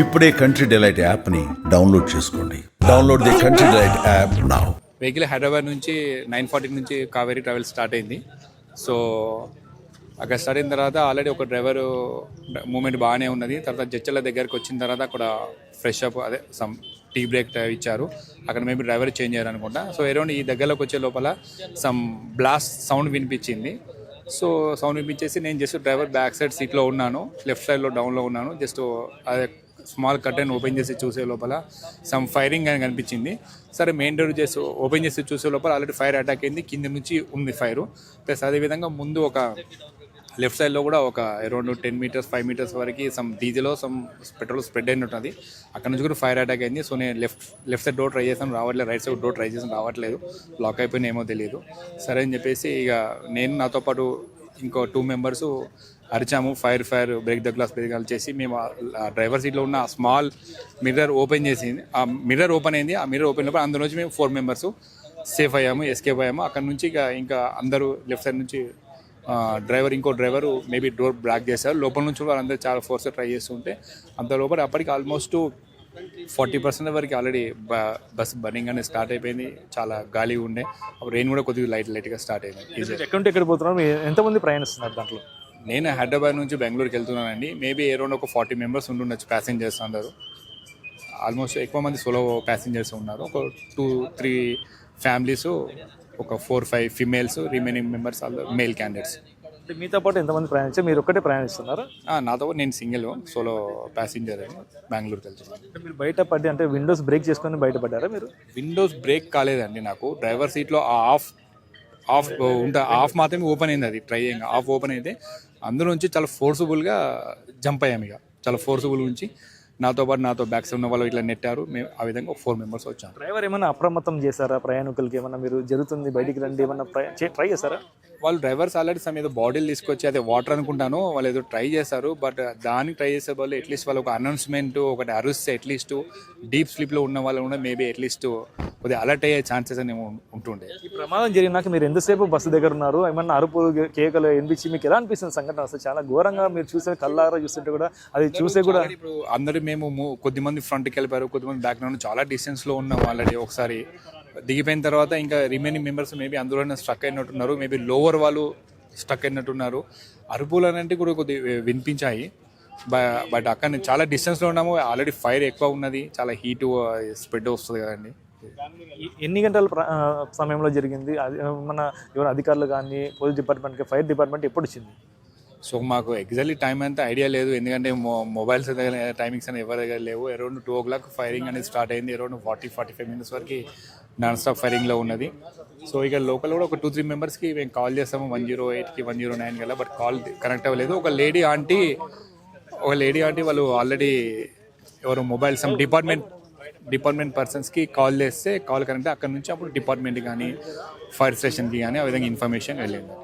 ఇప్పుడే Country Delight యాప్ని download చేసుకోండి. Download the Country Delight app now vehicle Hyderabad నుంచి నైన్ ఫార్టీ నుంచి కావేరీ ట్రావెల్ స్టార్ట్ అయింది. సో అక్కడ స్టార్ట్ అయిన తర్వాత ఆల్రెడీ ఒక డ్రైవర్ మూమెంట్ బాగానే ఉన్నది. తర్వాత జడ్చల దగ్గరికి వచ్చిన తర్వాత అక్కడ ఫ్రెష్ అప్ అదే సమ్ టీ బ్రేక్ ఇచ్చారు. అక్కడ మేబీ డ్రైవర్ చేంజ్ చేయాలనుకుంటా అనుకుంటా. సో అరౌండ్ ఈ దగ్గరలోకి వచ్చే లోపల సమ్ బ్లాస్ట్ సౌండ్ వినిపించింది. సో సౌండ్ వినిపించేసి నేను జస్ట్ డ్రైవర్ బ్యాక్ సైడ్ సీట్లో ఉన్నాను. లెఫ్ట్ సైడ్లో డౌన్లో ఉన్నాను. జస్ట్ అదే స్మాల్ కర్టెన్ ఓపెన్ చేసి చూసే లోపల సమ్ ఫైరింగ్ అని కనిపించింది. సరే మెయిన్ డోర్ చేసి ఓపెన్ చేసి చూసే లోపల ఆల్రెడీ ఫైర్ అటాక్ అయింది. కింద నుంచి ఉంది ఫైర్ ప్లస్ అదేవిధంగా ముందు ఒక లెఫ్ట్ సైడ్లో కూడా ఒక around ten metres five metres వరకు some diesel some petrol spread అయిన ఉంటుంది. అక్కడ నుంచి కూడా ఫైర్ అటాక్ అయింది. సో నేను left left side door try చేసాను రావట్లేదు. రైట్ సైడ్ డోర్ ట్రై చేసాను రావట్లేదు. లాక్ అయిపోయినా ఏమో తెలియదు సరే అని చెప్పేసి ఇక నేను నాతో పాటు ఇంకో two members అరిచాము fire fire break the glass break చేసి మేము డ్రైవర్ సీట్లో ఉన్న స్మాల్ మిర్రర్ ఓపెన్ చేసింది ఆ మిర్రర్ ఓపెన్ అయింది. ఆ మిర్రర్ ఓపెన్ అయినప్పుడు అందులో నుంచి మేము ఫోర్ మెంబర్స్ సేఫ్ అయ్యాము ఎస్కేప్ అయ్యాము. అక్కడ నుంచి ఇక ఇంకా అందరూ లెఫ్ట్ సైడ్ నుంచి డ్రైవర్ ఇంకో డ్రైవరు మేబీ డోర్ బ్లాక్ చేశారు. లోపల నుంచి వాళ్ళందరూ చాలా ఫోర్స్ ట్రై చేస్తుంటే అంత లోపల అప్పటికి ఆల్మోస్ట్ ఫార్టీ పర్సెంట్ వరకు ఆల్రెడీ బ బస్ బర్నింగ్ అనేది స్టార్ట్ అయిపోయింది. చాలా గాలి ఉండే. అప్పుడు రెయిన్ కూడా కొద్దిగా లైట్ లైట్గా స్టార్ట్ అయింది. ఈజీ ఎక్కడ పోతున్నారు ఎంతమంది ప్రయాణిస్తున్నారు దాంట్లో? నేను హైదరాబాద్ నుంచి బెంగళూరుకి వెళ్తున్నానండి. మేబీ అరౌండ్ ఒక ఫార్టీ మెంబర్స్ ఉండుండొచ్చు ప్యాసింజర్స్ అందరూ. ఆల్మోస్ట్ ఎక్కువ మంది సోలో ప్యాసింజర్స్ ఉన్నారు. ఒక టూ త్రీ ఫ్యామిలీస్ ఒక four five females remaining members male candidates అంటే మీతో పాటు ఎంతమంది ప్రయాణించారు మీరు ఒక్కటే ప్రయాణిస్తున్నారు? నాతో నేను సింగిల్ సోలో ప్యాసింజర్ అని బెంగళూరుకి వెళ్తున్నాను. అంటే మీరు బయట పడి అంటే విండోస్ బ్రేక్ చేసుకొని బయటపడ్డారా మీరు? విండోస్ బ్రేక్ కాలేదండి నాకు. డ్రైవర్ సీట్లో ఆఫ్ ఆఫ్ ఉంటా ఆఫ్ మాత్రమే ఓపెన్ అయింది అది ట్రై ఆఫ్ ఓపెన్ అయితే అందులో నుంచి చాలా ఫోర్సబుల్గా జంప్ అయ్యాము ఇక. చాలా ఫోర్సబుల్ నుంచి నాతో పాటు నాతో బ్యాక్ సైడ్ ఉన్న వాళ్ళు ఇట్లా నెట్టారు. మేము ఆ విధంగా ఫోర్ మెంబర్స్ వచ్చాము డ్రైవర్ ఏమైనా అప్రమత్తం చేశారా ప్రయాణికులకి? ఏమన్నా మీరు జరుగుతుంది బయటికి రండి ఏమన్నా ట్రై చేశారా? వాళ్ళు డ్రైవర్స్ ఆల్రెడీ సమ్ ఏదో బాటిల్ తీసుకొచ్చి అదే వాటర్ అనుకుంటాను వాళ్ళు ఏదో ట్రై చేశారు బట్ దానికి ట్రై చేసే వాళ్ళు అట్లీస్ట్ వాళ్ళు ఒక అనౌన్స్మెంట్ ఒకటి అరుస్తే అట్లీస్ట్ డీప్ స్లీప్లో ఉన్న వాళ్ళు కూడా మేబీ అట్లీస్ట్ కొద్దిగా అలర్ట్ అయ్యే ఛాన్సెస్ అనేవి ఉంటుండే. ఈ ప్రమాదం జరిగినాక మీరు ఎంతసేపు బస్సు దగ్గర ఉన్నారు? ఏమన్నా అరుపులు కేకలు వినిపించి మీకు ఎలా అనిపిస్తుంది సంఘటన? అసలు చాలా ఘోరంగా మీరు చూసే కళ్ళారా చూస్తుంటే కూడా అది చూసే కూడా ఇప్పుడు అందరూ మేము కొద్దిమంది ఫ్రంట్కి వెళ్ళిపోయారు కొద్దిమంది బ్యాక్ నుండి చాలా డిస్టెన్స్లో ఉన్నాం ఆల్రెడీ ఒకసారి. దిగిపోయిన తర్వాత ఇంకా రిమైనింగ్ మెంబర్స్ మేబీ అందులోనే స్ట్రక్ అయినట్టున్నారు మేబీ లోవర్ వాళ్ళు స్ట్రక్ అయినట్టున్నారు. అరుపులు అనేది కూడా కొద్ది వినిపించాయి. బట్ అక్కడ చాలా డిస్టెన్స్లో ఉన్నాము ఆల్రెడీ ఫైర్ ఎక్కువ ఉన్నది చాలా హీట్ స్ప్రెడ్ వస్తుంది కదండి. ఎన్ని గంటల ప్ర- సమయంలో జరిగింది? అది మన ఎవరు అధికారులు కానీ పోలీస్ డిపార్ట్మెంట్కి ఫైర్ డిపార్ట్మెంట్ ఎప్పుడు వచ్చింది? సో మాకు ఎగ్జాక్ట్లీ టైం అంతా ఐడియా లేదు. ఎందుకంటే మొబైల్స్ దగ్గర టైమింగ్స్ అనేవి ఎవరి దగ్గర లేవు. Around two o'clock firing అనేది స్టార్ట్ అయింది. Around forty forty five minutes వరకు నాన్ స్టాప్ ఫైరింగ్లో ఉన్నది. సో ఇక లోకల్ కూడా ఒక టూ త్రీ మెంబర్స్కి మేము కాల్ చేస్తాము. వన్ జీరో ఎయిట్కి వన్ జీరో నైన్ కల్లా బట్ కాల్ కనెక్ట్ అవ్వలేదు. ఒక లేడీ ఆంటీ ఒక లేడీ ఆంటీ వాళ్ళు ఆల్రెడీ ఎవరు మొబైల్ సమ్ డిపార్ట్మెంట్ డిపార్ట్మెంట్ పర్సన్స్కి కాల్ చేస్తే కాల్ కనెక్ట్ అక్కడ నుంచి అప్పుడు డిపార్ట్మెంట్ కానీ ఫైర్ స్టేషన్కి కానీ ఆ విధంగా ఇన్ఫర్మేషన్ వెళ్ళింది.